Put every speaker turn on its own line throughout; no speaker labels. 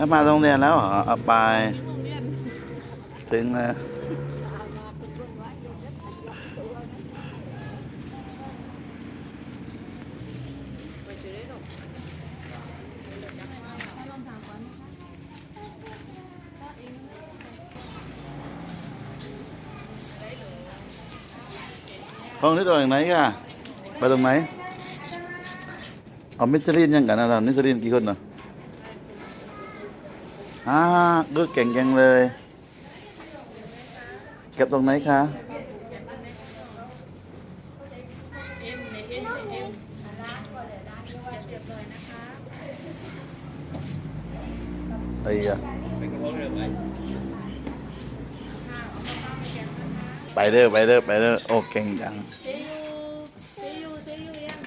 ถ้ามาโรงเรียนแล้วเหรอเอาไป ถึงแล้วห้องนี้ตรงไหนก่ะไปตรงไหนเอามิชลินยังกันนะเรามิชลินกี่คนเนาะ อ่าก็เก่งจังเลย เก็บตรงไหนคะไอ้ยะไปเด้อไปเด้อไปเด้อโอ้เก่งจัง
เซยูเซยูเซยูยัง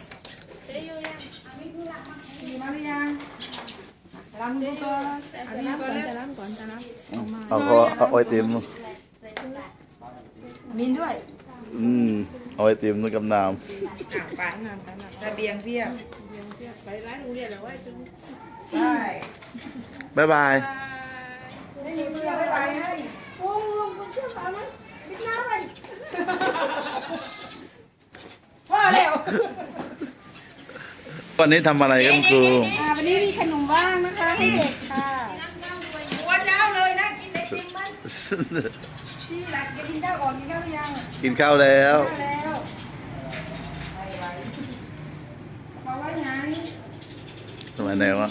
เซยูยัง
มีมาหรือยัง ล้างมือก่อนอันนี้ก่อนเลย
จะรับก่อนจะรับ
เอาก็เอาไอติม
มินด้วย
อืมเอาไอติมนึกกำนาม
อะไประเบียงเพียบ
ไปร้านโรงเรียนแล้วว่าจะ
ไป
บ๊ายบาย
ไม่มีเสื้อไปไปให้
โอ้เสื้อผ้ามันปิดหน้าไป
พ่อแล้ว
วันนี้ทำอะไรครับครู
อ่า วันนี้มีขนมว่างนะคะให้เด็กค่ะ
หัวเช้าเลยนะกินไอติมมันที่หลักจะกินข้าวก่อนกินข้าวหรือยัง
กินข้าวแล้ว
ข้าวแล้วไปไว้เอาไว้ไหน
ทำไมไหนวะ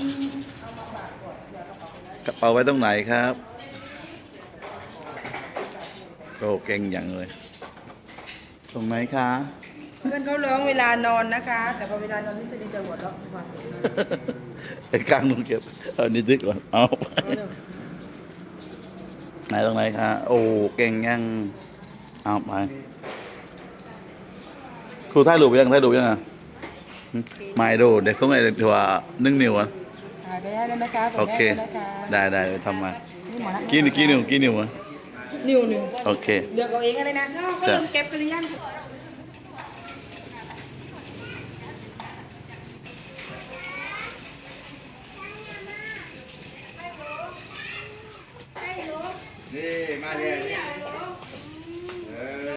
กระเป๋าไว้ตรงไหนครับโอ้เก่งอย่างเลย ตรงไหนคะ
เพื่อนเขาร้องเวลานอนนะคะ แต่พอเวลานอนนี่จะดีจะหัวเราะดีกว่า
ไอ้ข้างลุงเก็บเอานี่ดึกก่อนเอาไปไหนตรงไหนคะโอ้เก่งยังเอาไปครูถ่ายรูปยังถ่ายรูปยังอะหึไม่ดูเด็กต้องไอ้ถือว่านึ่งนิ้วอะ
ถ่ายไปได้แล้วนะคะ
โอเค
นะคะ
ได้ได้ทำมา
นี่หมอนะ
กี่นิ้วกี่นิ้วกี่นิ้วอะ
นิ้วหนึ่ง
โอเค
เลือกเอาเองอะไรนะน้องก็
จ้ะ
เริ่มเก็บกันหรือยัง
哎慢点